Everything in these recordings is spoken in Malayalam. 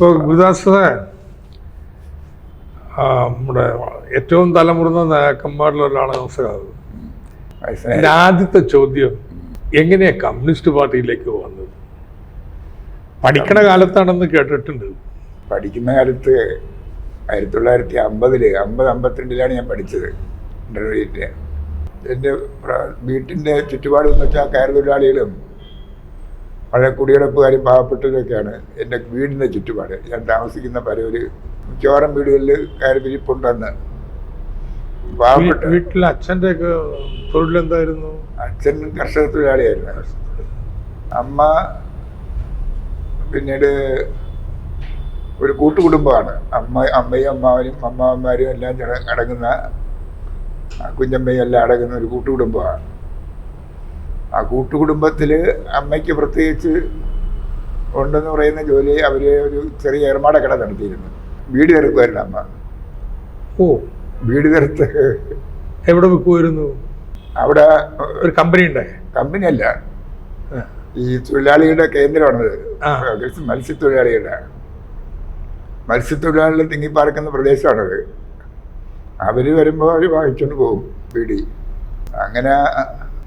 ഇപ്പോൾ ഗുരുദാസ് നമ്മുടെ ഏറ്റവും തലമുറന്ന നേതാക്കന്മാരിൽ ഒരാളാണ് വയസ്സനായ എന്റെ ആദ്യത്തെ ചോദ്യം എങ്ങനെയാ കമ്മ്യൂണിസ്റ്റ് പാർട്ടിയിലേക്ക് വന്നത് പഠിക്കണ കാലത്താണെന്ന് കേട്ടിട്ടുണ്ട്. പഠിക്കുന്ന കാലത്ത് ആയിരത്തി തൊള്ളായിരത്തി അമ്പതിൽ അമ്പത് അമ്പത്തിരണ്ടിലാണ് ഞാൻ പഠിച്ചത് ഇന്റർമീഡിയറ്റ് എന്റെ വീട്ടിന്റെ ചുറ്റുപാട് എന്ന് വെച്ചാൽ കയർ തൊഴിലാളികളും പഴയ കുടിയെടുപ്പുകാരും പാവപ്പെട്ടവരൊക്കെയാണ് എന്റെ വീടിന്റെ ചുറ്റുപാട്. ഞാൻ താമസിക്കുന്ന പരവര് മിക്കവാറും വീടുകളിൽ കയറി വിരിപ്പുണ്ടെന്ന്. പാവപ്പെട്ട വീട്ടിൽ വീട്ടിലെ അച്ഛന്റെ തൊഴിലെന്തായിരുന്നു? അച്ഛൻ കർഷക തൊഴിലാളിയായിരുന്നു. അമ്മ പിന്നീട് ഒരു കൂട്ടുകുടുംബമാണ്. അമ്മ അമ്മയും അമ്മാവനും അമ്മാവന്മാരും എല്ലാം അടങ്ങുന്ന കുഞ്ഞമ്മയും എല്ലാം അടങ്ങുന്ന ഒരു കൂട്ടുകുടുംബമാണ്. ആ കൂട്ടുകുടുംബത്തിൽ അമ്മയ്ക്ക് പ്രത്യേകിച്ച് ഉണ്ടെന്ന് പറയുന്ന ജോലി അവർ ഒരു ചെറിയ ഏർമാട കട നടത്തിയിരുന്നു. വീട് തിരക്കുമായിരുന്നു അമ്മ. ഓ. വീട് തിരത്ത് എവിടെ വെക്കുമായിരുന്നു അവിടെ ഒരു കമ്പനി ഉണ്ട്? കമ്പനി അല്ല. ഈ തൊഴിലാളികളുടെ കേന്ദ്രമാണത്. മത്സ്യത്തൊഴിലാളികളുടെ മത്സ്യത്തൊഴിലാളികൾ തിങ്ങിപ്പാർക്കുന്ന പ്രദേശമാണത്. അവർ വരുമ്പോൾ അവർ വാങ്ങിച്ചുകൊണ്ട് പോകും വീടി അങ്ങനെ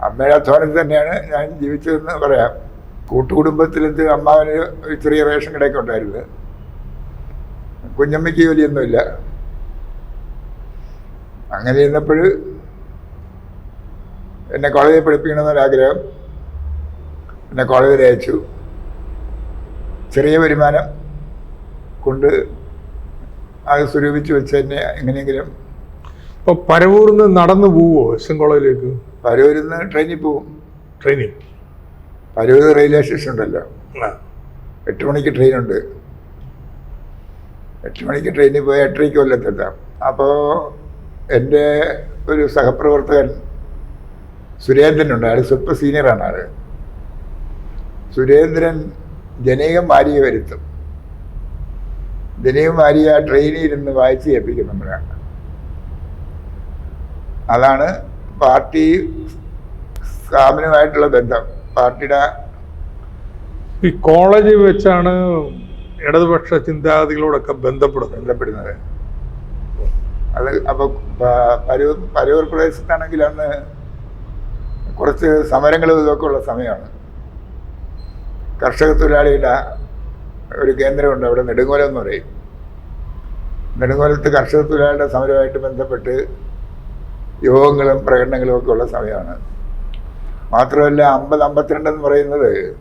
അമ്മയുടെ അധ്വാനത്തിൽ തന്നെയാണ് ഞാൻ ജീവിച്ചതെന്ന് പറയാം. കൂട്ടുകുടുംബത്തിലെന്ത് അമ്മാവന് ഒരു ചെറിയ റേഷൻ കടയൊക്കെ ഉണ്ടായിരുന്നു. കുഞ്ഞമ്മയ്ക്ക് ജോലിയൊന്നുമില്ല അങ്ങനെ ഇരുന്നപ്പോൾ എന്നെ കോളേജിൽ പഠിപ്പിക്കണമെന്നൊരാഗ്രഹം. എന്നെ കോളേജിൽ അയച്ചു. ചെറിയ വരുമാനം കൊണ്ട് അത് സ്വരൂപിച്ച് വെച്ച് എന്നെ എങ്ങനെയെങ്കിലും ഇപ്പൊ പരവൂർന്ന് നടന്നു പോവോ എസ് കോളേജിലേക്ക് പരൂരിൽ നിന്ന് ട്രെയിനിൽ പോവും. ട്രെയിനിൽ പരൂർ റെയിൽവേ സ്റ്റേഷൻ ഉണ്ടല്ലോ. എട്ട് മണിക്ക് ട്രെയിൻ ഉണ്ട്. എട്ട് മണിക്ക് ട്രെയിനിൽ പോയി എട്ടരയ്ക്ക് കൊല്ലത്തെത്താം അപ്പോൾ എന്റെ ഒരു സഹപ്രവർത്തകൻ സുരേന്ദ്രൻ ഉണ്ട്. അയാൾ സൂപ്പർ സീനിയറാണ് ആൾ. സുരേന്ദ്രൻ ജനീകം മാരിയെ വരുത്തും. ജനീകം മാരിയ ട്രെയിനിൽ ഇരുന്ന് വായിച്ച് ഏൽപ്പിക്കും നമ്മളെ. അതാണ് പാർട്ടി സ്ഥാപനമായിട്ടുള്ള ബന്ധം. പാർട്ടിയുടെ ഈ കോളേജ് വെച്ചാണ് ഇടതുപക്ഷ ചിന്താഗതികളോടൊക്കെ ബന്ധപ്പെടുന്നത്. ബന്ധപ്പെടുന്നത്. അത് അപ്പോൾ പരൂർ പരൂർ പ്രദേശത്താണെങ്കിൽ അന്ന് കുറച്ച് സമരങ്ങളും ഇതൊക്കെ ഉള്ള സമയമാണ്. കർഷക തൊഴിലാളിയുടെ ഒരു കേന്ദ്രമുണ്ട് അവിടെ നെടുങ്കോലം എന്ന് പറയും. നെടുങ്കോലത്ത് കർഷക തൊഴിലാളിയുടെ സമരമായിട്ട് ബന്ധപ്പെട്ട് യോഗങ്ങളും പ്രകടനങ്ങളും ഒക്കെ ഉള്ള സമയമാണ്. മാത്രമല്ല അമ്പത് അമ്പത്തിരണ്ട് എന്ന് പറയുന്നത്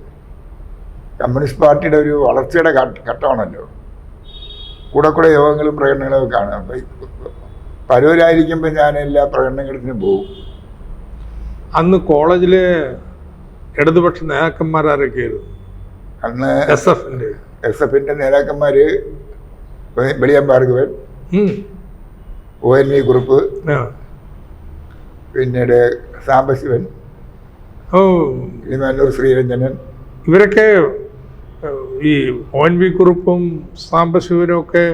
കമ്മ്യൂണിസ്റ്റ് പാർട്ടിയുടെ ഒരു വളർച്ചയുടെ ഘട്ട- ഘട്ടമാണല്ലോ. കൂടെ കൂടെ യോഗങ്ങളും പ്രകടനങ്ങളും ഒക്കെ ആണ് പരവരായിരിക്കുമ്പോൾ പരൂരായിരിക്കുമ്പോൾ ഞാൻ എല്ലാ പ്രകടനങ്ങളിലും പോകും അന്ന് കോളേജിലെ ഇടതുപക്ഷ നേതാക്കന്മാരൊക്കെയായിരുന്നു അന്ന് എസ് എഫിന്റെ. എസ് എഫിന്റെ നേതാക്കന്മാർ Veliyam Bhargavan O N V Kurup. പിന്നീട് സാംബശിവൻ ഓ. ഇമാനൂർ ശ്രീരഞ്ജനൻ. ഇവരൊക്കെ ഈ ഓൻ വി കുറുപ്പും സാംബശിവനും ഒക്കെ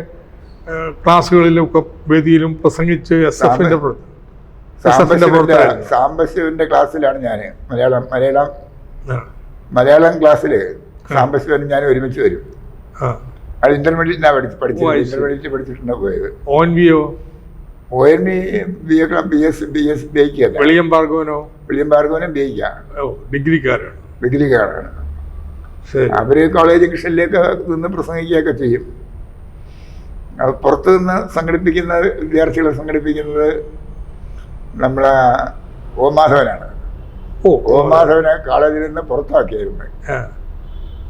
ക്ലാസ്സുകളിലൊക്കെ വേദിയിലും പ്രസംഗിച്ച് എസ് എഫിന്റെ സാംബശിവന്റെ ക്ലാസ്സിലാണ് ഞാൻ. മലയാളം മലയാളം മലയാളം ക്ലാസ്സിൽ സാംബശിവനും ഞാൻ ഒരുമിച്ച് വരും. അത് ഇന്റർമീഡിയറ്റിനാണ് പഠിച്ച് ഓ, പഠിച്ചത് I see. ഇന്റർമീഡിയറ്റ് പഠിച്ചിട്ടാണ് പോയത്. ഓൻ വിയോ O N B A B S B S B ഐക്ക് വെളിയം ഭാർഗവനോ? വിളിയം ഭാർഗവനും ബി ഐക്കാണ് ഡിഗ്രിക്കാരാണ്. ഡിഗ്രിക്കാരാണ്. അവർ കോളേജ് കൃഷിയിലേക്ക് നിന്ന് പ്രസംഗിക്കുകയൊക്കെ ചെയ്യും. പുറത്തു നിന്ന് സംഘടിപ്പിക്കുന്ന വിദ്യാർത്ഥികളെ സംഘടിപ്പിക്കുന്നത് നമ്മളെ ഓ മാധവനാണ്. ഓ ഓ മാധവനെ കോളേജിൽ നിന്ന് പുറത്താക്കിയായിരുന്നു. ആ,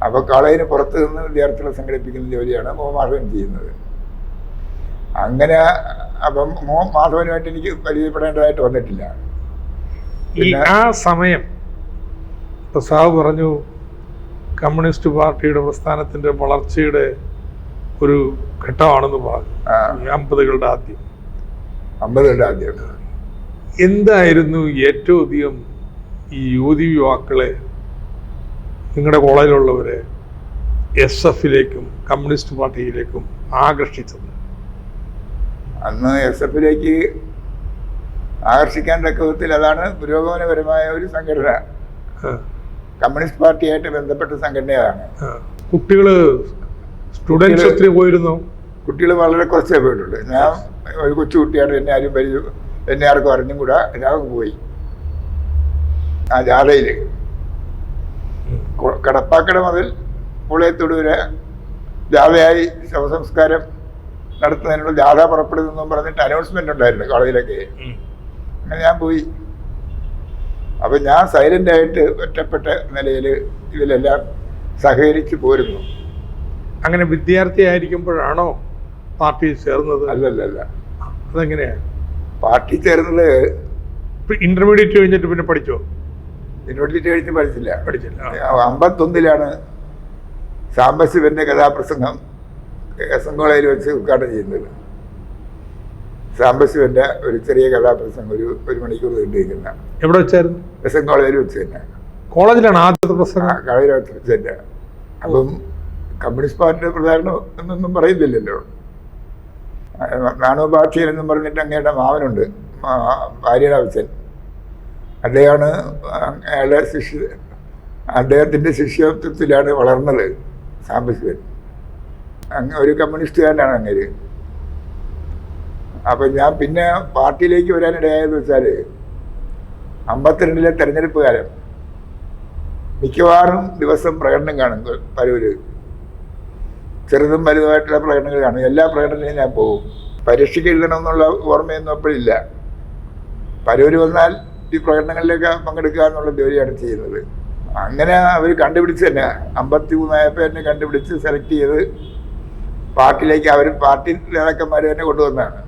അപ്പോൾ കോളേജിന് പുറത്തു നിന്ന് വിദ്യാർത്ഥികളെ സംഘടിപ്പിക്കുന്ന ജോലിയാണ് ഓ മാധവൻ ചെയ്യുന്നത്. അങ്ങനെ അപ്പം മോ മാധവനുമായിട്ട് എനിക്ക് പരിചയപ്പെടേണ്ടതായിട്ട് വന്നിട്ടില്ല. ഈ ആ സമയം ഇപ്പൊ പറഞ്ഞു കമ്മ്യൂണിസ്റ്റ് പാർട്ടിയുടെ പ്രസ്ഥാനത്തിന്റെ വളർച്ചയുടെ ഒരു ഘട്ടമാണെന്ന് പറഞ്ഞു. അമ്പതുകളുടെ ആദ്യം. അമ്പതുകളുടെ ആദ്യം. എന്തായിരുന്നു ഏറ്റവും അധികം ഈ യുവതി യുവാക്കളെ നിങ്ങളുടെ കോളേജിലുള്ളവരെ എസ് എഫിലേക്കും കമ്മ്യൂണിസ്റ്റ് പാർട്ടിയിലേക്കും ആകർഷിച്ചത്? അന്ന് എസ് എഫിലേക്ക് ആകർഷിക്കാൻ തക്ക വിധത്തിൽ അതാണ് പുരോഗമനപരമായ ഒരു സംഘടന. കമ്മ്യൂണിസ്റ്റ് പാർട്ടിയായിട്ട് ബന്ധപ്പെട്ട സംഘടനയാണ് കുട്ടികൾ സ്റ്റുഡൻസ് പോയിരുന്നു? കുട്ടികൾ വളരെ കുറച്ചേ പോയിട്ടുള്ളൂ. ഞാൻ ഒരു കൊച്ചു കുട്ടിയാണ് എന്നെ ആരും പരിചയം എന്നെ ആർക്കും അറിഞ്ഞും കൂടാ പോയി. ആ ജാഥയിൽ കടപ്പാക്കട മുതൽ പുളയത്തോട് വരെ ജാഥയായി ശവസംസ്കാരം നടത്തുന്നതിനുള്ള ജാഥ പുറപ്പെടുന്നെന്നും പറഞ്ഞിട്ട് അനൗൺസ്മെന്റ് ഉണ്ടായിരുന്നു കോളേജിലൊക്കെ. അങ്ങനെ ഞാൻ പോയി. അപ്പൊ ഞാൻ സൈലന്റ് ആയിട്ട് ഒറ്റപ്പെട്ട നിലയിൽ ഇതിലെല്ലാം സഹകരിച്ചു പോരുന്നു. അങ്ങനെ വിദ്യാർത്ഥി ആയിരിക്കുമ്പോഴാണോ പാർട്ടിയിൽ ചേർന്നത്? അല്ലല്ലല്ല. അതെങ്ങനെയാണ് പാർട്ടി ചേർന്നത് ഇന്റർമീഡിയറ്റ് കഴിഞ്ഞിട്ട് പിന്നെ പഠിച്ചോ? ഇന്റർമീഡിയറ്റ് കഴിഞ്ഞിട്ട് പഠിച്ചില്ല. പഠിച്ചില്ല. അമ്പത്തൊന്നിലാണ് സാംബശിവന്റെ കഥാപ്രസംഗം. എസ് എൻ കോളേജിൽ വെച്ച് ഉദ്ഘാടനം ചെയ്യുന്നത്. സാംബശിവന്റെ ഒരു ചെറിയ കഥാപ്രസംഗം ഒരു ഒരു മണിക്കൂർ നീണ്ടിരിക്കുന്ന എവിടെ വെച്ചായിരുന്നു? എസ് എൻ കോളേജിൽ വെച്ച് തന്നെ. കോളേജിലാണ് ആദ്യത്തെ പ്രസംഗം? കോളേജിൽ വെച്ച് തന്നെ. അപ്പം കമ്മ്യൂണിസ്റ്റ് പാർട്ടിയുടെ പ്രചാരണം എന്നൊന്നും പറയുന്നില്ലല്ലോ. നാണു ബാക്ഷിയൻ എന്നും പറഞ്ഞിട്ട് അങ്ങയുടെ മാവനുണ്ട് ഭാര്യയുടെ അച്ഛൻ. അദ്ദേഹമാണ് അയാളുടെ ശിഷ്യ അദ്ദേഹത്തിന്റെ ശിഷ്യത്വത്തിലാണ് വളർന്നത് സാംബശിവൻ. അങ്ങ് ഒരു കമ്മ്യൂണിസ്റ്റുകാരനാണ് അങ്ങേര്. അപ്പം ഞാൻ പിന്നെ പാർട്ടിയിലേക്ക് വരാനിടയായെന്ന് വെച്ചാൽ അമ്പത്തിരണ്ടിലെ തെരഞ്ഞെടുപ്പ് കാലം മിക്കവാറും ദിവസം പ്രകടനം കാണും പരൂര് ചെറുതും വലുതുമായിട്ടുള്ള പ്രകടനങ്ങൾ കാണും. എല്ലാ പ്രകടനത്തിനും ഞാൻ പോകും. പരീക്ഷയ്ക്ക് എഴുതണമെന്നുള്ള ഓർമ്മയൊന്നും അപ്പോഴില്ല. പരൂര് വന്നാൽ ഈ പ്രകടനങ്ങളിലൊക്കെ പങ്കെടുക്കുക എന്നുള്ള ജോലിയാണ് ചെയ്യുന്നത്. അങ്ങനെ അവർ കണ്ടുപിടിച്ച് തന്നെ അമ്പത്തി മൂന്നായപ്പോൾ എന്നെ കണ്ടുപിടിച്ച് സെലക്ട് ചെയ്ത് പാർട്ടിയിലേക്ക് അവർ പാർട്ടി നേതാക്കന്മാർ തന്നെ കൊണ്ടുവന്നതാണ്.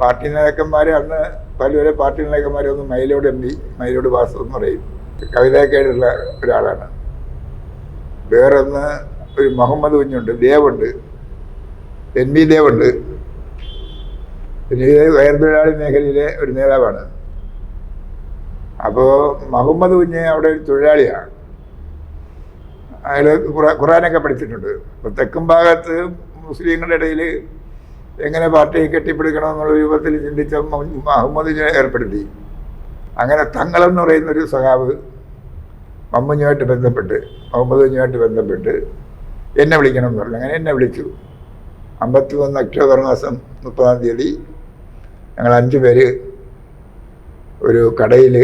പാർട്ടി നേതാക്കന്മാർ അന്ന് പലവരെ പാർട്ടി നേതാക്കന്മാരെ ഒന്ന് മയിലോട് എം പി മയിലോട് വാസു എന്ന് പറയും. കവിതയൊക്കെ എഴുതുന്ന ഒരാളാണ്. വേറൊന്ന് ഒരു മുഹമ്മദ് കുഞ്ഞുണ്ട് ദേവുണ്ട്. N V ദേവുണ്ട്. പിന്നെ വയർതൊഴിലാളി മേഖലയിലെ ഒരു നേതാവാണ്. അപ്പോൾ മുഹമ്മദ് കുഞ്ഞ് അവിടെ ഒരു തൊഴിലാളിയാണ്. അയാൾ ഖുറാനൊക്കെ പഠിച്ചിട്ടുണ്ട്. അപ്പോൾ തെക്കും ഭാഗത്ത് മുസ്ലിങ്ങളുടെ ഇടയിൽ എങ്ങനെ പാർട്ടിയെ കെട്ടിപ്പിടിക്കണം എന്നുള്ള രൂപത്തിൽ ചിന്തിച്ച മുഹമ്മദിനെ ഏർപ്പെടുത്തി. അങ്ങനെ തങ്ങളെന്ന് പറയുന്ന ഒരു സഖാവ് മമ്മുഞ്ഞുമായിട്ട് ബന്ധപ്പെട്ട് മുഹമ്മദ് കുഞ്ഞുമായിട്ട് ബന്ധപ്പെട്ട് എന്നെ വിളിക്കണം എന്ന് പറഞ്ഞു. അങ്ങനെ എന്നെ വിളിച്ചു. അമ്പത്തി ഒന്ന് ഒക്ടോബർ മാസം മുപ്പതാം തീയതി ഞങ്ങൾ അഞ്ച് പേര് ഒരു കടയിൽ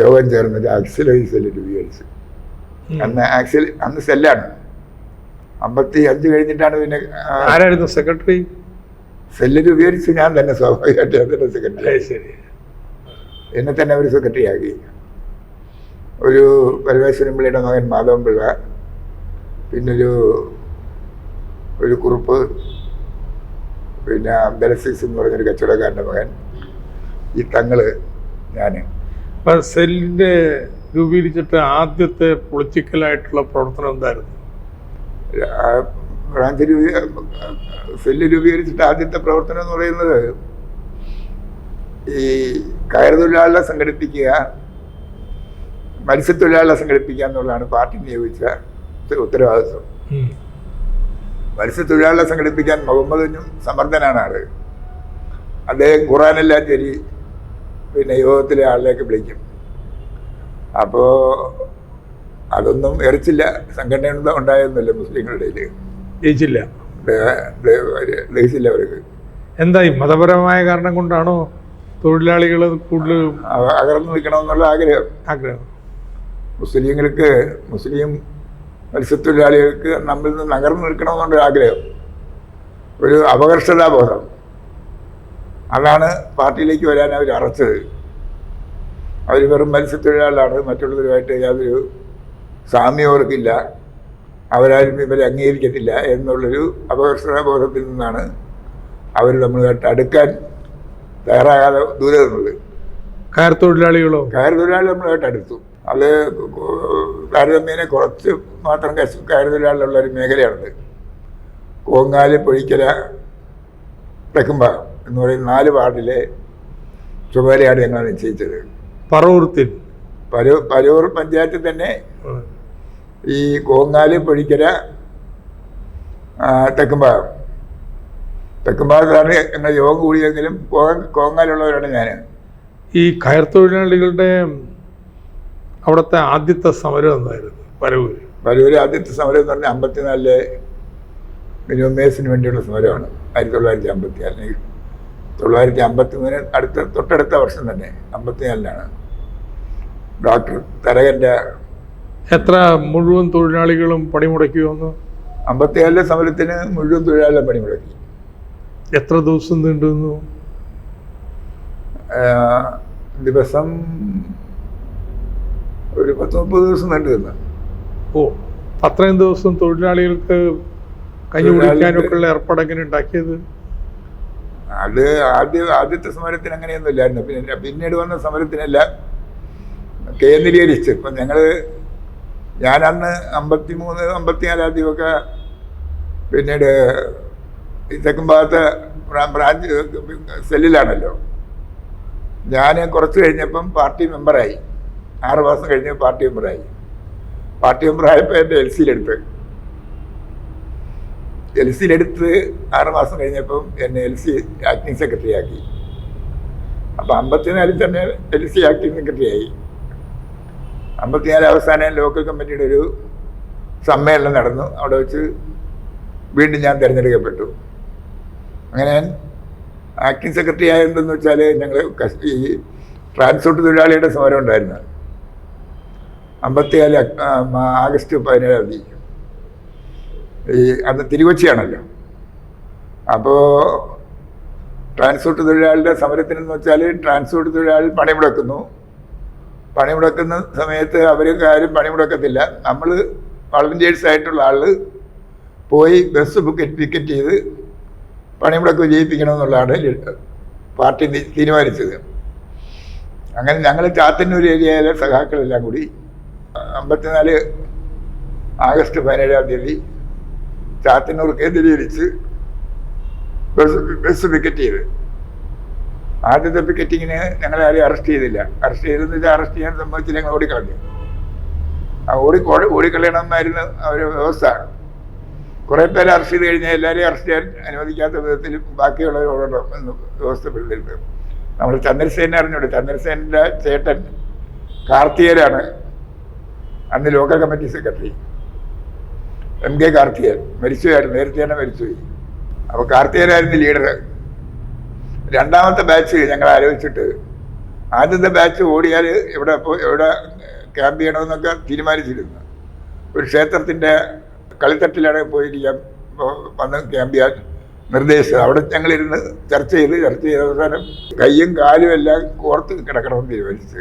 യോഗം ചേർന്നിട്ട് ആക്സിലറി സെല്ല് രൂപീകരിച്ചു. അന്ന് ആക്സിൽ അന്ന് സെല്ലാണ്. അമ്പത്തി അഞ്ച് കഴിഞ്ഞിട്ടാണ് പിന്നെ ആരായിരുന്നു സെക്രട്ടറി? സെല്ലിൽ ഉപയോഗിച്ച് ഞാൻ തന്നെ സ്വാഭാവികമായിട്ട് അതിന്റെ സെക്രട്ടറി ശരി എന്നെ തന്നെ ഒരു സെക്രട്ടറി ആക്കി. ഒരു പരമേശ്വരൻ പിള്ളയുടെ മകൻ മാധവൻ പിള്ള പിന്നൊരു ഒരു കുറുപ്പ് പിന്നെ ബലസിക്സ് എന്ന് പറഞ്ഞൊരു കച്ചവടക്കാരന്റെ മകൻ ഈ തങ്ങൾ ഞാൻ അപ്പൊ സെല്ലിന്റെ രൂപീകരിച്ചിട്ട് ആദ്യത്തെ പൊളിറ്റിക്കലായിട്ടുള്ള പ്രവർത്തനം എന്തായിരുന്നു? ബ്രാഞ്ച് രൂപീ സെല്ല് രൂപീകരിച്ചിട്ട് ആദ്യത്തെ പ്രവർത്തനം എന്ന് പറയുന്നത് ഈ കയർ തൊഴിലാളികളെ സംഘടിപ്പിക്കുക മത്സ്യത്തൊഴിലാളികളെ സംഘടിപ്പിക്കുക എന്നുള്ളതാണ് പാർട്ടി നിയോഗിച്ച ഉത്തരവാദിത്വം. മത്സ്യത്തൊഴിലാളികളെ സംഘടിപ്പിക്കാൻ മുഹമ്മദിനും സമർത്ഥനാണ് ആൾ. അദ്ദേഹം ഖുറാനെല്ലാം ശരി പിന്നെ യോഗത്തിലെ ആളിലേക്ക് വിളിക്കും. അപ്പോൾ അതൊന്നും എറിച്ചില്ല. സംഘടന ഉണ്ടായിരുന്നില്ല മുസ്ലിങ്ങളുടെ ജയിച്ചില്ല. ദഹിച്ചില്ല അവർക്ക്. എന്തായി? മതപരമായ കാരണം കൊണ്ടാണോ തൊഴിലാളികൾ കൂടുതൽ അകർന്നു നിൽക്കണമെന്നുള്ള ആഗ്രഹം. ആഗ്രഹം? മുസ്ലിങ്ങൾക്ക് മുസ്ലിം മത്സ്യത്തൊഴിലാളികൾക്ക് നമ്മിൽ നിന്ന് അകർന്നു നിൽക്കണമെന്നുള്ള ആഗ്രഹം. ഒരു അപകർഷതാബോധം. അതാണ് പാർട്ടിയിലേക്ക് വരാൻ അവർ അറച്ചത്. അവർ വെറും മത്സ്യത്തൊഴിലാളികളാണ് മറ്റുള്ളവരുമായിട്ട് യാതൊരു സാമ്യം അവർക്കില്ല അവരാരും ഇവരെ അംഗീകരിക്കത്തില്ല എന്നുള്ളൊരു അപകർഷതാബോധത്തിൽ നിന്നാണ് അവർ നമ്മളുമായിട്ട് അടുക്കാൻ തയ്യാറാകാതെ ദൂരെ നിന്നത് കയർ തൊഴിലാളികളോ കയർ തൊഴിലാളി നമ്മളുമായിട്ട് അടുത്തു. അത് താരതമ്യേന കുറച്ച് മാത്രം കയർ തൊഴിലാളികളുള്ള ഒരു മേഖലയാണത്. കോങ്ങാൽ പൊഴിക്കല തെക്കുംഭാഗം എന്ന് പറയുന്ന നാല് വാർഡിലെ ചുമതലയാണ് ഞങ്ങൾ നിശ്ചയിച്ചത്. പറവൂർത്തിൽ. പരവൂർ പരൂർ പഞ്ചായത്തിൽ തന്നെ ഈ കോങ്ങാൽ പൊഴിക്കര തെക്കുംഭാഗം തെക്കുംഭാഗത്താണ് ഞങ്ങൾ യോഗം കൂടിയെങ്കിലും കോങ്ങ കോങ്ങാലുള്ളവരാണ് ഞാൻ ഈ കയർ തൊഴിലാളികളുടെ അവിടുത്തെ ആദ്യത്തെ സമരം എന്തായിരുന്നു? പരവൂര്. പരൂര് ആദ്യത്തെ സമരം എന്ന് പറഞ്ഞാൽ അമ്പത്തിനാലിലെ മിനിമം വേസിന് വേണ്ടിയുള്ള സമരമാണ്. ആയിരത്തി തൊള്ളായിരത്തി അമ്പത്തിനാലിന് തൊള്ളായിരത്തി അമ്പത്തി മൂന്നിന് അടുത്ത തൊട്ടടുത്ത വർഷം തന്നെ അമ്പത്തിനാലിനാണ്. ഡോക്ടർ തരകന്റെ എത്ര മുഴുവൻ തൊഴിലാളികളും പണിമുടക്കിയോന്ന് അമ്പത്തിനാലിലെ സമരത്തിന് മുഴുവൻ തൊഴിലാളികളും പണിമുടക്കി. എത്ര ദിവസം നീണ്ടുന്നു ദിവസം ഒരു പത്ത് മുപ്പത് ദിവസം നീണ്ടു നിന്ന് ഓ അത്രയും ദിവസം തൊഴിലാളികൾക്ക് കഞ്ഞി കുടിക്കാനൊക്കെയുള്ള ഏർപ്പാടെങ്ങനെ ഉണ്ടാക്കിയത്? അത് ആദ്യ ആദ്യത്തെ സമരത്തിന് അങ്ങനെയൊന്നും ഇല്ലായിരുന്നു. പിന്നെ പിന്നീട് വന്ന സമരത്തിനെല്ലാം കേന്ദ്രീകരിച്ച്. ഇപ്പം ഞങ്ങൾ ഞാൻ അന്ന് അമ്പത്തി മൂന്ന് അമ്പത്തിനാലാം തീയതിയൊക്കെ പിന്നീട് തെക്കും ഭാഗത്ത് ബ്രാഞ്ച് സെല്ലിലാണല്ലോ. ഞാൻ കുറച്ച് കഴിഞ്ഞപ്പം പാർട്ടി മെമ്പറായി. ആറ് മാസം കഴിഞ്ഞ് പാർട്ടി മെമ്പറായി. പാർട്ടി മെമ്പറായപ്പോൾ എന്റെ എൽ സിയിലെടുത്ത്. എൽ സിയിലെടുത്ത് എടുത്ത് മാസം കഴിഞ്ഞപ്പം എന്നെ എൽ സി ആക്ടിങ് സെക്രട്ടറി ആക്കി. അപ്പം അമ്പത്തിനാലിൽ തന്നെ എൽ സി ആക്ടിങ് സെക്രട്ടറി ആയി. അമ്പത്തിനാല് അവസാനം ലോക്കൽ കമ്മിറ്റിയുടെ ഒരു സമ്മേളനം നടന്നു. അവിടെ വെച്ച് വീണ്ടും ഞാൻ തിരഞ്ഞെടുക്കപ്പെട്ടു. അങ്ങനെ ആക്ടിങ് സെക്രട്ടറി ആയതെന്ന് വെച്ചാൽ ഞങ്ങൾ ഈ ട്രാൻസ്പോർട്ട് തൊഴിലാളിയുടെ സമരം ഉണ്ടായിരുന്നു. അമ്പത്തിനാല് ആഗസ്റ്റ് പതിനേഴാം തീയതി. ഈ അന്ന് തിരുവച്ചിയാണല്ലോ. അപ്പോൾ ട്രാൻസ്പോർട്ട് തൊഴിലാളിയുടെ സമരത്തിനെന്ന് വെച്ചാൽ ട്രാൻസ്പോർട്ട് തൊഴിലാളി പണിമുടക്കുന്നു. പണിമുടക്കുന്ന സമയത്ത് അവർ ആരും പണിമുടക്കത്തില്ല. നമ്മൾ വളണ്ടിയേഴ്സ് ആയിട്ടുള്ള ആൾ പോയി ബസ് ബുക്കറ്റ് ടിക്കറ്റ് ചെയ്ത് പണിമുടക്ക് വിജയിപ്പിക്കണമെന്നുള്ളതാണ് പാർട്ടി തീരുമാനിച്ചത്. അങ്ങനെ ഞങ്ങൾ ചാത്തന്നൂർ ഏരിയയിലെ സഖാക്കളെല്ലാം കൂടി അമ്പത്തിനാല് ആഗസ്റ്റ് പതിനേഴാം തീയതി ചാത്തന്നൂർ കേന്ദ്രീകരിച്ച് ബസ് ബസ് പിക്കറ്റ് ചെയ്ത്. ആദ്യത്തെ പിക്കറ്റിങ്ങിന് ഞങ്ങളെ ആരെയും അറസ്റ്റ് ചെയ്തില്ല. അറസ്റ്റ് ചെയ്തെന്ന് വെച്ചാൽ അറസ്റ്റ് ചെയ്യാൻ സംബന്ധിച്ച് ഞങ്ങൾ ഓടിക്കളഞ്ഞു. ആ ഓടി ഓടി- ഓടിക്കളയണമെന്നായിരുന്നു ഒരു വ്യവസ്ഥ. കുറേ പേരെ അറസ്റ്റ് ചെയ്ത് കഴിഞ്ഞാൽ എല്ലാവരെയും അറസ്റ്റ് ചെയ്യാൻ അനുവദിക്കാത്ത വിധത്തിൽ ബാക്കിയുള്ളവരോടൊപ്പം എന്ന് വ്യവസ്ഥപ്പെടുത്തിയിട്ട് നമ്മൾ ചന്ദ്രസേനെ അറിഞ്ഞൂടെ ചന്ദ്രസേനന്റെ ചേട്ടൻ കാർത്തികരാണ് അന്ന് local committee secretary M K Karthikan മരിച്ചുപോയായിരുന്നു നേരത്തെ തന്നെ മരിച്ചുപോയി. അപ്പോൾ കാർത്തികനായിരുന്നു ലീഡർ രണ്ടാമത്തെ ബാച്ച് ഞങ്ങൾ ആലോചിച്ചിട്ട് ആദ്യത്തെ ബാച്ച് ഓടിയാൽ എവിടെ പോ- എവിടെ ക്യാമ്പ് ചെയ്യണമെന്നൊക്കെ തീരുമാനിച്ചിരുന്നു. ഒരു ക്ഷേത്രത്തിന്റെ കളിത്തട്ടിലാണ് പോയിരിക്കാൻ വന്ന് ക്യാമ്പ് ചെയ്യാൻ നിർദ്ദേശിച്ചത് അവിടെ ഞങ്ങളിരുന്ന് ചർച്ച ചെയ്ത് ചർച്ച ചെയ്ത അവസാനം കയ്യും കാലും എല്ലാം കോർത്ത് കിടക്കണമെന്ന് തീരുമാനിച്ചു.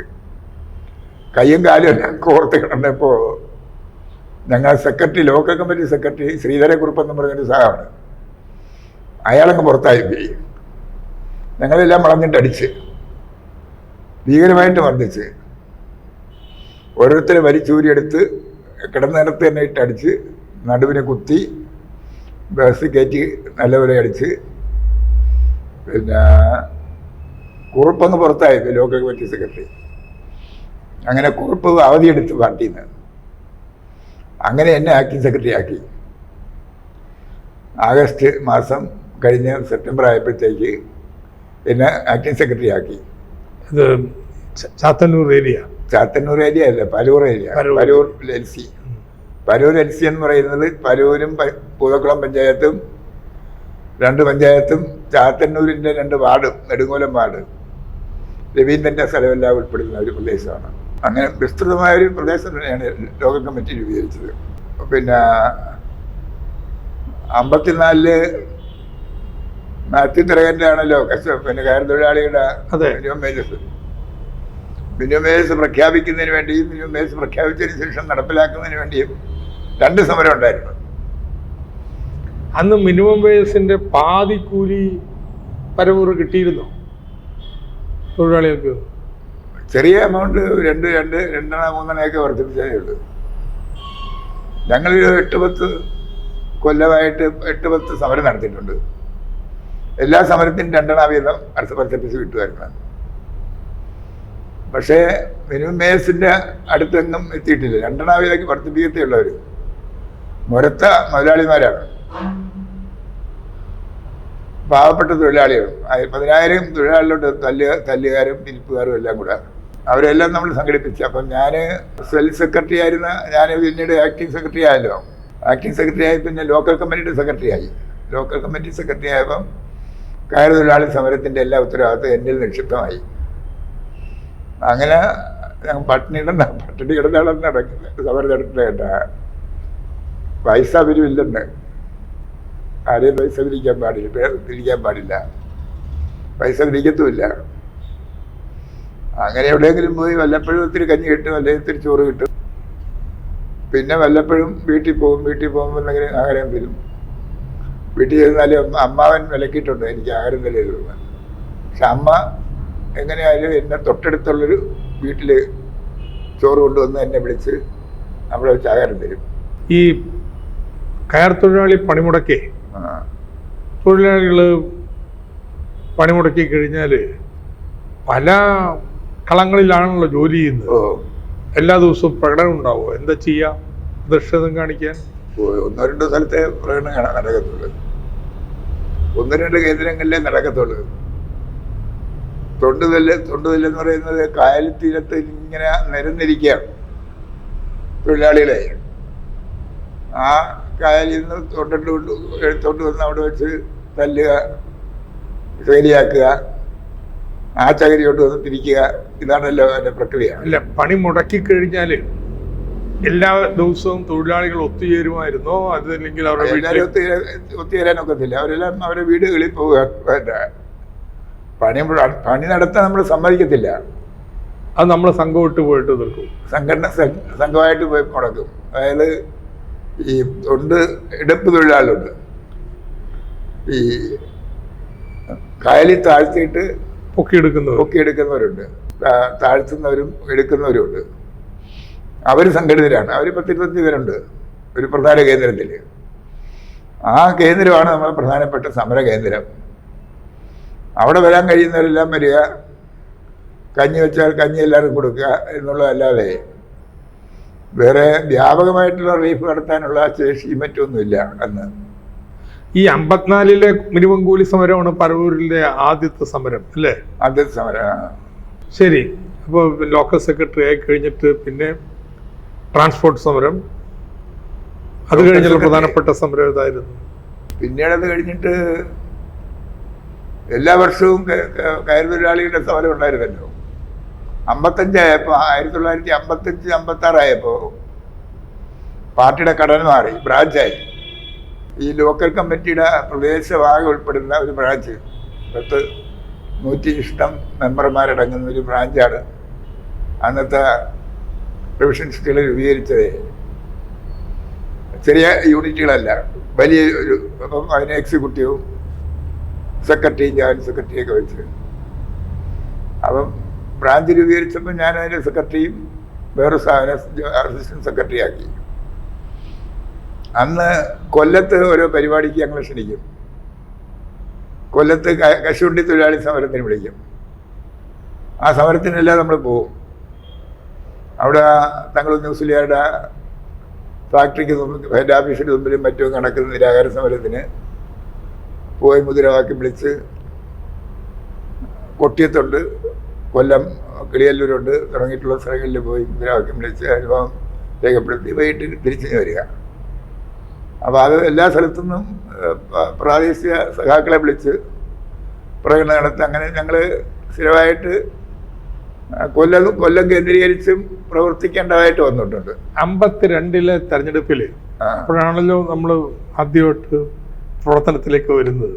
കയ്യും കാലും എല്ലാം കോർത്ത് കിടന്നപ്പോൾ ഞങ്ങൾ secretary local committee secretary Sreedharakurup എന്ന് പറഞ്ഞൊരു സഹാണ് അയാളങ്ങ് പുറത്തായി പോയി. ഞങ്ങളെല്ലാം വളഞ്ഞിട്ടടിച്ച് ഭീകരമായിട്ട് മർദ്ദിച്ച് ഓരോരുത്തരെ വലിച്ചൂരിയെടുത്ത് കിടന്നിടത്ത് തന്നെ ഇട്ടടിച്ച് നടുവിനെ കുത്തി ബസ് കയറ്റി നല്ലപോലെ അടിച്ച് പിന്നെ കുറുപ്പങ്ങ് പുറത്തായി ലോക്കൽ കമ്മിറ്റി സെക്രട്ടറി. അങ്ങനെ കുറുപ്പ് അവധിയെടുത്ത് പാർട്ടിയിൽ നിന്ന്. അങ്ങനെ എന്നെ ആക്ടിങ് സെക്രട്ടറി ആക്കി. ആഗസ്റ്റ് മാസം കഴിഞ്ഞ് സെപ്റ്റംബർ ആയപ്പോഴത്തേക്ക് എന്നെ ആക്ടിങ് സെക്രട്ടറി ആക്കി. ഇത് ചാത്തന്നൂർ ഏരിയ. ചാത്തന്നൂർ ഏരിയ അല്ല Paroor area. Paroor. L C Paroor L C എന്ന് പറയുന്നത് പരൂരും പൂതക്കുളം പഞ്ചായത്തും രണ്ട് പഞ്ചായത്തും ചാത്തന്നൂരിന്റെ രണ്ട് വാർഡും നെടുങ്ങോലം വാർഡ്. രവീന്ദ്രന്റെ സ്ഥലമെല്ലാം ഉൾപ്പെടുന്ന ഒരു പ്രദേശമാണ്. അങ്ങനെ വിസ്തൃതമായ ഒരു പ്രദേശം തന്നെയാണ് ലോക കമ്മിറ്റി രൂപീകരിച്ചത്. പിന്നെ അമ്പത്തിനാലിൽ മാത്യു തിരകന്റെ ആണല്ലോ പിന്നെ കയർ തൊഴിലാളിയുടെ. മിനിമം വേജസ് മിനിമം വേജസ് പ്രഖ്യാപിക്കുന്നതിന് വേണ്ടിയും മിനിമം വേജസ് പ്രഖ്യാപിച്ചതിന് ശേഷം നടപ്പിലാക്കുന്നതിന് വേണ്ടിയും രണ്ട് സമരം ഉണ്ടായിരുന്നു. അന്ന് മിനിമം വേജസിന്റെ പാതി കൂലി പരവൂർ കിട്ടിയിരുന്നു? തൊഴിലാളികൾക്ക്? ചെറിയ എമൗണ്ട് രണ്ട് രണ്ട് രണ്ടെണ്ണ മൂന്നെണ്ണയൊക്കെ വർദ്ധിപ്പിച്ചതേ ഉള്ളൂ. ഞങ്ങളൊരു എട്ട് പത്ത് കൊല്ലമായിട്ട് എട്ട് പത്ത് സമരം നടത്തിയിട്ടുണ്ട്. എല്ലാ സമരത്തിനും രണ്ടെണ്ണ വീതം അടുത്ത വർദ്ധിപ്പിച്ച് കിട്ടുമായിരുന്നു. പക്ഷേ മിനിമം മേസിന്റെ അടുത്തെങ്ങും എത്തിയിട്ടില്ല. രണ്ടെണ്ണ വീതം വർദ്ധിപ്പിക്കത്തേ ഉള്ളവർ മുരത്ത മുതലാളിമാരാണ്. പാവപ്പെട്ട തൊഴിലാളികളും പതിനായിരം തൊഴിലാളികളുണ്ട് തല്ല് തല്ലുകാരും ഇരിപ്പുകാരും എല്ലാം കൂടെ അവരെല്ലാം നമ്മൾ സംഘടിപ്പിച്ചു. അപ്പം ഞാൻ സെൽ സെക്രട്ടറി ആയിരുന്ന ഞാൻ പിന്നീട് ആക്ടിങ് സെക്രട്ടറി ആയല്ലോ. ആക്ടിങ് സെക്രട്ടറി ആയി പിന്നെ ലോക്കൽ കമ്മിറ്റിയുടെ സെക്രട്ടറി ആയി. ലോക്കൽ കമ്മിറ്റി സെക്രട്ടറി ആയപ്പം കയർ തൊഴിലാളി സമരത്തിന്റെ എല്ലാ ഉത്തരവാദിത്വം എന്നിൽ നിക്ഷിപ്തമായി അങ്ങനെ ഞാൻ പട്ടിണി ഇടണ്ട പട്ടിണി കിടന്നാണ് നടക്കുന്നത്. സമരം നടത്തുന്നത് കേട്ടാ. പൈസ പിരിവില്ലെന്ന്. ആരെയും പൈസ പിരിക്കാൻ പാടില്ല. പിരിക്കാൻ പാടില്ല. പൈസ പിരിക്കത്തുമില്ല. അങ്ങനെ എവിടെയെങ്കിലും പോയി വല്ലപ്പോഴും ഒത്തിരി കഞ്ഞി കിട്ടും അല്ലെങ്കിൽ ഒത്തിരി ചോറ് കിട്ടും. പിന്നെ വല്ലപ്പോഴും വീട്ടിൽ പോകും വീട്ടിൽ പോകുമ്പോൾ എന്തെങ്കിലും ആഹാരം തരും വീട്ടിൽ ചെന്നാലും അമ്മാവൻ വിലക്കിയിട്ടുണ്ട് എനിക്ക് ആഹാരം തരുന്നത് പക്ഷെ അമ്മ എങ്ങനെയായാലും എന്നെ തൊട്ടടുത്തുള്ളൊരു വീട്ടിൽ ചോറ് കൊണ്ടുവന്ന് എന്നെ വിളിച്ച് അവിടെ വെച്ച് ആഹാരം തരും. ഈ കയർ തൊഴിലാളി പണിമുടക്കേ. തൊഴിലാളികൾ പണിമുടക്കി കഴിഞ്ഞാൽ പല കളങ്ങളിലാണല്ലോ ജോലി ചെയ്യുന്നത്. എല്ലാ ദിവസവും പ്രകടനം ഉണ്ടാവുമോ എന്താ ചെയ്യാ? ദൃശ്യതം കാണിക്കാൻ? ഒന്നോ രണ്ടോ സ്ഥലത്തെ പ്രകടനം കാണാൻ നടക്കത്തുള്ളൂ. ഒന്ന് രണ്ട് കേന്ദ്രങ്ങളിലേ നടക്കത്തുള്ളൂ. തൊണ്ടുതല്ല് തൊണ്ടുതല്ല് എന്ന് പറയുന്നത് കായൽ തീരത്ത് ഇങ്ങനെ നിരന്നിരിക്കുകയാണ് തൊഴിലാളികളെ. ആ കായലിൽ നിന്ന് തൊണ്ടിട്ട് കൊണ്ട് എടുത്തോണ്ട് വന്ന് അവിടെ വെച്ച് തല്ലുക ശൈലിയാക്കുക. ആ ചകരി കൊണ്ട് വന്ന് തിരിക്കുക ഇതാണല്ലോ അതിന്റെ പ്രക്രിയ. അല്ല പണി മുടക്കി കഴിഞ്ഞാൽ എല്ലാ ദിവസവും തൊഴിലാളികൾ ഒത്തുചേരുമായിരുന്നോ? അതല്ലെങ്കിൽ അവരുടെ എല്ലാവരും വീട്ടിൽ ഒത്തുചേരാൻ ഒത്തുചേരാനൊക്കത്തില്ല അവരെല്ലാം അവരുടെ വീടുകളിൽ പോവുക. പണി പണി നടത്താൻ നമ്മൾ സമ്മതിക്കത്തില്ല. അത് നമ്മൾ സംഘം ഇട്ട് പോയിട്ട് തീർക്കും സംഘടന സംഘ- സംഘമായിട്ട് പോയി മുടക്കും. അതായത് ഈ ഉണ്ട് എടുപ്പ് തൊഴിലാളികളുണ്ട്. ഈ കായലിൽ താഴ്ത്തിയിട്ട് പൊക്കിയെടുക്കുന്നവരുണ്ട്. താഴ്ത്തുന്നവരും എടുക്കുന്നവരുമുണ്ട്. അവർ സംഘടിതരാണ്. അവർ പത്തിരുപത്തി പേരുണ്ട്. ഒരു പ്രധാന കേന്ദ്രത്തിൽ ആ കേന്ദ്രമാണ് നമ്മുടെ പ്രധാനപ്പെട്ട സമര കേന്ദ്രം അവിടെ വരാൻ കഴിയുന്നവരെല്ലാം വരിക. കഞ്ഞി വെച്ചാൽ കഞ്ഞി എല്ലാവർക്കും കൊടുക്കുക എന്നുള്ളതല്ലാതെ വേറെ വ്യാപകമായിട്ടുള്ള റിലീഫ് നടത്താനുള്ള ശേഷി മറ്റൊന്നുമില്ല അന്ന്. ഈ അമ്പത്തിനാലിലെ മിനിമം കൂലി സമരമാണ് പരവൂരിലെ ആദ്യത്തെ സമരം അല്ലേ? ആദ്യത്തെ സമരം ശരി. അപ്പോൾ ലോക്കൽ സെക്രട്ടറി ആയി കഴിഞ്ഞിട്ട് പിന്നെ ട്രാൻസ്പോർട്ട് സമരം. അത് കഴിഞ്ഞുള്ള പ്രധാനപ്പെട്ട സമരം ഇതായിരുന്നു പിന്നീട് അത് കഴിഞ്ഞിട്ട് എല്ലാ വർഷവും കയർ തൊഴിലാളികളുടെ സമരം ഉണ്ടായിരുന്നല്ലോ. അമ്പത്തഞ്ചായപ്പോൾ ആയിരത്തി തൊള്ളായിരത്തി അമ്പത്തഞ്ച് അമ്പത്തി ആറായപ്പോൾ പാർട്ടിയുടെ ഘടന മാറി ബ്രാഞ്ചായി ഈ ലോക്കൽ കമ്മിറ്റിയുടെ പ്രദേശഭാഗം ഉൾപ്പെടുന്ന ഒരു ബ്രാഞ്ച് പത്ത് നൂറ്റി ഇഷ്ടം മെമ്പർമാരടങ്ങുന്ന ഒരു ബ്രാഞ്ചാണ് അന്നത്തെ റിവിഷൻസുകൾ രൂപീകരിച്ചത് ചെറിയ യൂണിറ്റുകളല്ല വലിയ ഒരു അപ്പം അതിന് എക്സിക്യൂട്ടീവും സെക്രട്ടറി ജോയിന്റ് സെക്രട്ടറിയൊക്കെ വെച്ച്. അപ്പം ബ്രാഞ്ച് രൂപീകരിച്ചപ്പോൾ ഞാൻ അതിന്റെ സെക്രട്ടറിയും വേറെ സ്ഥാപന അസിസ്റ്റന്റ് സെക്രട്ടറി ആക്കി. അന്ന് കൊല്ലത്ത് ഒരു പരിപാടിക്ക് ഞങ്ങൾ ക്ഷണിക്കും. കൊല്ലത്ത് കശുവണ്ടി തൊഴിലാളി സമരത്തിന് വിളിക്കും. ആ സമരത്തിനെല്ലാം നമ്മൾ പോവും. അവിടെ തങ്ങൾ ന്യൂസിലിയാരുടെ ഫാക്ടറിക്ക് മുമ്പിൽ ഹെഡ് ഓഫീസിന് മുമ്പിലും മറ്റും നടക്കുന്ന നിരാഹാര സമരത്തിന് പോയി മുദ്രാവാക്യം വിളിച്ച് കൊട്ടിയത്തുണ്ട് കൊല്ലം കിളിയല്ലൂരുണ്ട് തുടങ്ങിയിട്ടുള്ള സ്ഥലങ്ങളിൽ പോയി മുദ്രാവാക്യം വിളിച്ച് അനുഭവം രേഖപ്പെടുത്തി വൈകിട്ട് തിരിച്ചു വരിക. അപ്പോൾ അത് എല്ലാ സ്ഥലത്തു നിന്നും പ്രാദേശിക സഖാക്കളെ വിളിച്ച് പ്രകടനം നടത്തി അങ്ങനെ ഞങ്ങൾ സ്ഥിരമായിട്ട് കൊല്ലം കൊല്ലം കേന്ദ്രീകരിച്ചും പ്രവർത്തിക്കേണ്ടതായിട്ട് വന്നിട്ടുണ്ട്. അമ്പത്തിരണ്ടിലെ തെരഞ്ഞെടുപ്പിൽ അപ്പോഴാണല്ലോ നമ്മൾ ആദ്യമായിട്ട് പ്രവർത്തനത്തിലേക്ക് വരുന്നത്.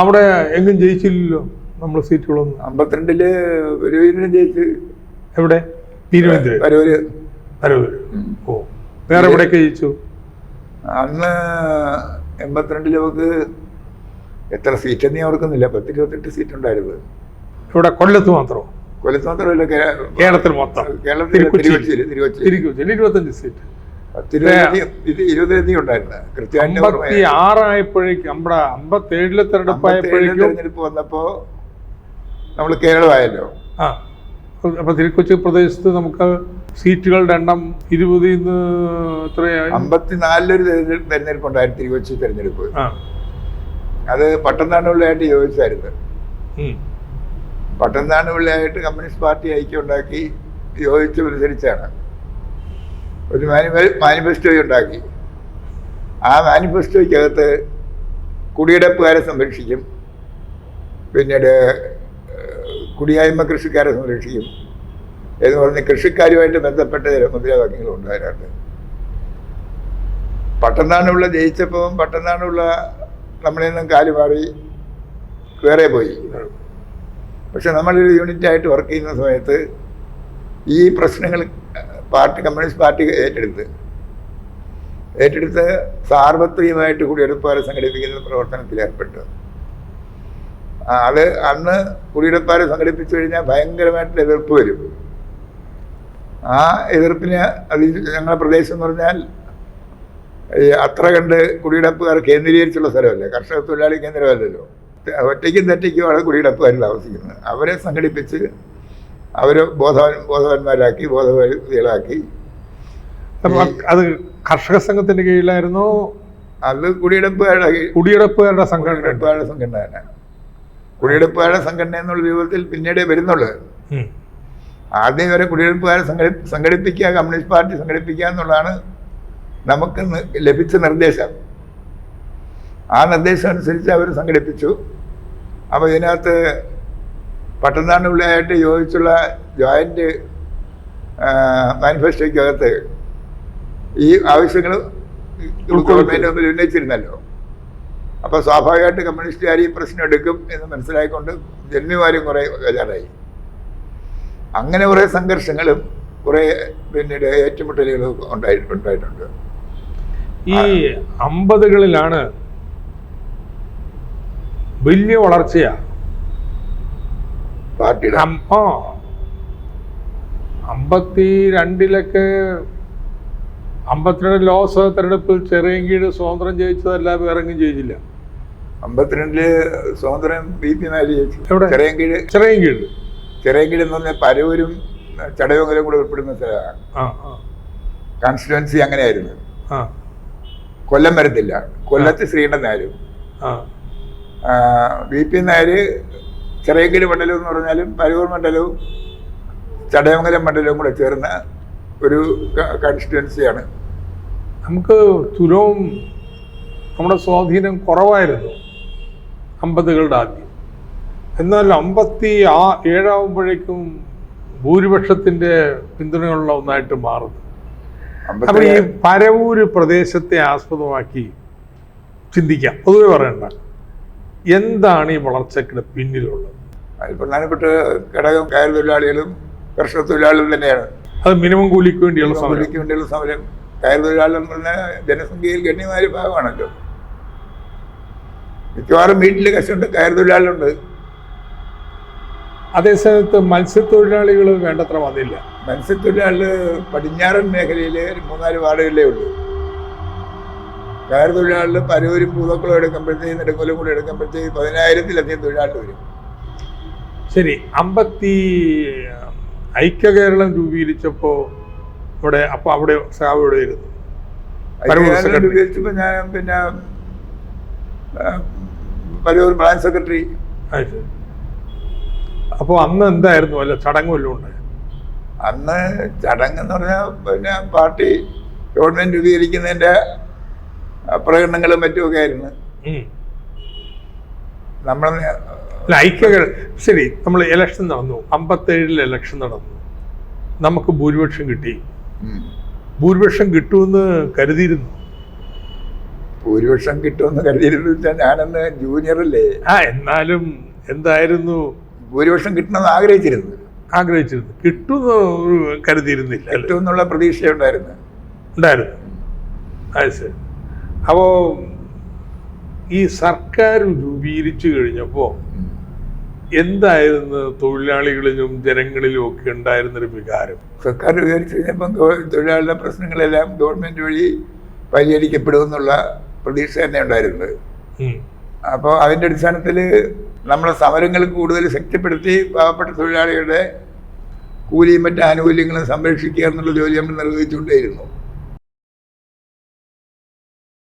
അവിടെ എങ്ങും ജയിച്ചില്ലല്ലോ നമ്മൾ സീറ്റുകളൊന്നും? അമ്പത്തിരണ്ടിൽ വീടിനും ജയിച്ച്. എവിടെ? തിരുവനന്തപുരം. വരൂര് പരവൂര് ഓ. വേറെ എവിടെയൊക്കെ ജയിച്ചു? അന്ന് എൺപത്തിരണ്ടിൽ അവർക്ക് എത്ര സീറ്റ് നീ ഓർക്കുന്നില്ല. പത്തിരുപത്തെട്ട് സീറ്റ് ഉണ്ടായിരുന്നു. ഇവിടെ കൊല്ലത്ത് മാത്രമോ കൊല്ലത്ത് മാത്രമല്ല കേരളത്തിൽ മൊത്തം. കേരളത്തിൽ. തിരുവച്ചിയിൽ തിരുവച്ചിയിൽ. ഇരുപത്തഞ്ച് സീറ്റ് ഇരുപതിലധികം ഉണ്ടായിരുന്നു. കൃത്യമായിട്ട് അമ്പത്തി ആറായപ്പോഴേക്കും നമ്മുടെ അമ്പത്തേഴിലെ തെരഞ്ഞെടുപ്പ് അമ്പത്തേഴിലെ ആയപ്പോഴേക്കും തെരഞ്ഞെടുപ്പ് വന്നപ്പോ നമ്മൾ കേരളമായല്ലോ. ആ. അപ്പൊ തിരുക്കൊച്ചി പ്രദേശത്ത് നമുക്ക് സീറ്റുകളുടെ എണ്ണം ഇരുപതിൽ നിന്ന് എത്രയായി? അമ്പത്തിനാലിലൊരു തെരഞ്ഞെടുപ്പ് ഉണ്ടായിരുന്നു തിരുവച്ചി തെരഞ്ഞെടുപ്പ്. അത് പട്ടന്താണ് പിള്ളയായിട്ട് യോജിച്ചായിരുന്നു. പട്ടന്താണ് പിള്ളയായിട്ട് കമ്മ്യൂണിസ്റ്റ് പാർട്ടി ഐക്യം ഉണ്ടാക്കി യോജിച്ച് മത്സരിച്ചാണ്. ഒരു മാനിഫെ മാനിഫെസ്റ്റോ ഉണ്ടാക്കി. ആ മാനിഫെസ്റ്റോയ്ക്കകത്ത് കുടിയെടുപ്പുകാരെ സംരക്ഷിക്കും. പിന്നീട് കുടിയായ്മ കൃഷിക്കാരെ സംരക്ഷിക്കും. എന്ന് പറഞ്ഞ് കൃഷിക്കാരുമായിട്ട് ബന്ധപ്പെട്ട ചില മുദ്രാവാക്യങ്ങൾ അതിനകത്ത് പട്ടംതാണ്ടുള്ള ജയിച്ചപ്പം പട്ടംതാണ്ടുള്ള നമ്മളിൽ നിന്നും കാലുമാറി വേറെ പോയി. പക്ഷെ നമ്മളൊരു യൂണിറ്റായിട്ട് വർക്ക് ചെയ്യുന്ന സമയത്ത് ഈ പ്രശ്നങ്ങൾ പാർട്ടി കമ്മ്യൂണിസ്റ്റ് പാർട്ടി ഏറ്റെടുത്ത് ഏറ്റെടുത്ത് സാർവത്രികമായിട്ട് കുടിയെടുപ്പുകാരെ സംഘടിപ്പിക്കുന്ന പ്രവർത്തനത്തിൽ ഏർപ്പെട്ടു. അത് അന്ന് കുടിയെടുപ്പുകാരെ സംഘടിപ്പിച്ചു കഴിഞ്ഞാൽ ഭയങ്കരമായിട്ടുള്ള എതിർപ്പ് വരും. ആ എതിർപ്പിന് അത് ഞങ്ങളുടെ പ്രദേശം എന്ന് പറഞ്ഞാൽ അത്ര കണ്ട് കുടിയിടപ്പുകാർ കേന്ദ്രീകരിച്ചുള്ള സ്ഥലമല്ലേ? കർഷക തൊഴിലാളി കേന്ദ്രമല്ലല്ലോ. ഒറ്റയ്ക്കും തെറ്റയ്ക്കുമാണ് കുടിയിടപ്പുകാരിൽ താമസിക്കുന്നത്. അവരെ സംഘടിപ്പിച്ച് അവർ ബോധവാൻ ബോധവാന്മാരാക്കി ബോധവതികളാക്കി അത് കർഷക സംഘത്തിന്റെ കീഴിലായിരുന്നു? അത് കുടിയിടപ്പുകാരുടെ കുടിയെടുപ്പുകാരുടെ സംഘടന. സംഘടന കുടിയെടുപ്പുകാരുടെ സംഘടന എന്നുള്ള രൂപത്തിൽ പിന്നീട് വരുന്നുള്ളൂ ഉം. ആദ്യം ഇവരെ കുടിയെടുപ്പുകാരെ സംഘടി സംഘടിപ്പിക്കുക കമ്മ്യൂണിസ്റ്റ് പാർട്ടി സംഘടിപ്പിക്കുക എന്നുള്ളതാണ് നമുക്ക് ലഭിച്ച നിർദ്ദേശം. ആ നിർദ്ദേശം അനുസരിച്ച് അവർ സംഘടിപ്പിച്ചു. അപ്പോൾ ഇതിനകത്ത് പട്ടംതാണ്ട് പിള്ളയായിട്ട് യോജിച്ചുള്ള ജോയിന്റ് മാനിഫെസ്റ്റോയ്ക്കകത്ത് ഈ ആവശ്യങ്ങൾ ഗവൺമെന്റ് മുമ്പിൽ ഉന്നയിച്ചിരുന്നല്ലോ. അപ്പോൾ സ്വാഭാവികമായിട്ട് കമ്മ്യൂണിസ്റ്റുകാർ ഈ പ്രശ്നം എടുക്കും എന്ന് മനസ്സിലായിക്കൊണ്ട് ജന്മിമാരും കുറേ ബേജാറായി അങ്ങനെ കുറേ സംഘർഷങ്ങളും കുറേ പിന്നീട് ഏറ്റുമുട്ടലുകളും ഉണ്ടായി ഉണ്ടായിട്ടുണ്ട്. ഈ അമ്പതുകളിലാണ് വലിയ വളർച്ചയാ. പാർട്ടിയുടെ. ആ. അമ്പത്തി രണ്ടിലൊക്കെ അമ്പത്തിരണ്ട് ലോക്സഭ തെരഞ്ഞെടുപ്പിൽ ചെറിയങ്കീട് സ്വാതന്ത്ര്യം ജയിച്ചതല്ല വേറെങ്ങും ജയിച്ചില്ല. അമ്പത്തിരണ്ടിൽ സ്വാതന്ത്ര്യം ബി പി നാല് ജയിച്ചു. ചെറിയങ്കീട് ചെറിയൻകീഴ് ചെറിയങ്കീട് എന്ന് പറഞ്ഞാൽ പരവൂരും ചടയമംഗലം കൂടെ ഉൾപ്പെടുന്ന സ്ഥലമാണ് കോൺസ്റ്റിറ്റ്യുവൻസി അങ്ങനെയായിരുന്നു. കൊല്ലം വരത്തില്ല. കൊല്ലത്ത് ശ്രീകണ്ഠൻ നായരും. ആ. ബി പി നായര് ചെറിയൻകീഴ് മണ്ഡലം എന്ന് പറഞ്ഞാലും പരവൂർ മണ്ഡലവും ചടയമംഗലം മണ്ഡലവും കൂടെ ചേർന്ന ഒരു കോൺസ്റ്റിറ്റുവൻസിയാണ് നമുക്ക് തുലവും നമ്മുടെ സ്വാധീനം കുറവായിരുന്നു. അമ്പതുകളുടെ ആദ്യം. എന്നാൽ അമ്പത്തി ആ ഏഴാവുമ്പോഴേക്കും ഭൂരിപക്ഷത്തിന്റെ പിന്തുണയുള്ള ഒന്നായിട്ട് മാറുന്നു. അപ്പോൾ ഈ പരവൂര് പ്രദേശത്തെ ആസ്പദമാക്കി ചിന്തിക്കാം. പൊതുവെ പറയണ്ട. എന്താണ് ഈ വളർച്ചയ്ക്ക് പിന്നിലുള്ളത്? അതിൽ പ്രധാനപ്പെട്ട ഘടകം കയർ തൊഴിലാളികളും കർഷക തൊഴിലാളികളും തന്നെയാണ്. അത് മിനിമം കൂലിക്ക് വേണ്ടിയുള്ള കൂലിക്ക് വേണ്ടിയുള്ള സമരം. കയർ തൊഴിലാളികൾ എന്ന് പറഞ്ഞാൽ ജനസംഖ്യയിൽ ഗണ്യമായ ഭാഗമാണല്ലോ. മിക്കവാറും വീട്ടിൽ കശുണ്ട് കയർ തൊഴിലാളികളുണ്ട്. അതേസമയത്ത് മത്സ്യത്തൊഴിലാളികൾ വേണ്ടത്ര വന്നില്ല. മത്സ്യത്തൊഴിലാളികൾ പടിഞ്ഞാറൻ മേഖലയിൽ മൂന്നാൽ വാർഡുകളിലേ ഉള്ളൂ. കയർ തൊഴിലാളികൾ പരവൂരും പൂതക്കുളം എടുക്കുമ്പോഴത്തേക്കും നെടുങ്കോലും കൂടെ എടുക്കുമ്പോഴത്തേക്ക് പതിനായിരത്തിലധികം തൊഴിലാളികൾ വരും. ശരി അമ്പത്തി ഐക്യ കേരളം രൂപീകരിച്ചപ്പോൾ ഇവിടെ അപ്പോൾ അവിടെ സഹാബ് ഇവിടെ ഇരുന്നു. ഞാൻ പിന്നെ ആ, പരവൂർ ബ്രാഞ്ച് സെക്രട്ടറി അപ്പോൾ അന്ന് എന്തായിരുന്നു? അല്ല ചടങ്ങ് വല്ലതും ഉണ്ടായി? അന്ന് ചടങ്ങെന്ന് പറഞ്ഞാൽ പിന്നെ പാർട്ടി ഗവൺമെന്റ് രൂപീകരിക്കുന്നതിന്റെ പ്രകടനങ്ങളും മറ്റുമൊക്കെ ആയിരുന്നു. നമ്മൾ ഐക്യകൾ ശരി നമ്മൾ ഇലക്ഷൻ നടന്നു. അമ്പത്തേഴിൽ ഇലക്ഷൻ നടന്നു. നമുക്ക് ഭൂരിപക്ഷം കിട്ടി. ഭൂരിപക്ഷം കിട്ടുമെന്ന് കരുതിയിരുന്നു. ഭൂരിപക്ഷം കിട്ടുമെന്ന് കരുതിയിരുന്നു ഞാനെന്ന് ഞാനന്ന് ജൂനിയറല്ലേ ആ എന്നാലും എന്തായിരുന്നു? ഭൂരിപക്ഷം കിട്ടണമെന്ന് ആഗ്രഹിച്ചിരുന്നു. ആഗ്രഹിച്ചിരുന്നു. കിട്ടുമെന്ന് കരുതിയിരുന്നില്ല? കിട്ടുമെന്നുള്ള പ്രതീക്ഷ ഉണ്ടായിരുന്നു. ഉണ്ടായിരുന്നു അത് ശരി. അപ്പോൾ ഈ സർക്കാർ രൂപീകരിച്ചു കഴിഞ്ഞപ്പോൾ എന്തായിരുന്നു തൊഴിലാളികളിലും ജനങ്ങളിലും ഒക്കെ ഉണ്ടായിരുന്നൊരു വികാരം? സർക്കാർ രൂപീകരിച്ചു കഴിഞ്ഞപ്പം തൊഴിലാളിയുടെ തൊഴിലാളികളുടെ പ്രശ്നങ്ങളെല്ലാം ഗവൺമെന്റ് വഴി പരിഹരിക്കപ്പെടുമെന്നുള്ള പ്രതീക്ഷ തന്നെ ഉണ്ടായിരുന്നത് അപ്പോൾ അതിന്റെ അടിസ്ഥാനത്തിൽ നമ്മളെ സമരങ്ങൾ കൂടുതൽ ശക്തിപ്പെടുത്തി പാവപ്പെട്ട തൊഴിലാളികളുടെ കൂലിയും മറ്റ് ആനുകൂല്യങ്ങളും സംരക്ഷിക്കുക എന്നുള്ള ജോലി നമ്മൾ നിർവഹിച്ചുകൊണ്ടേയിരുന്നു.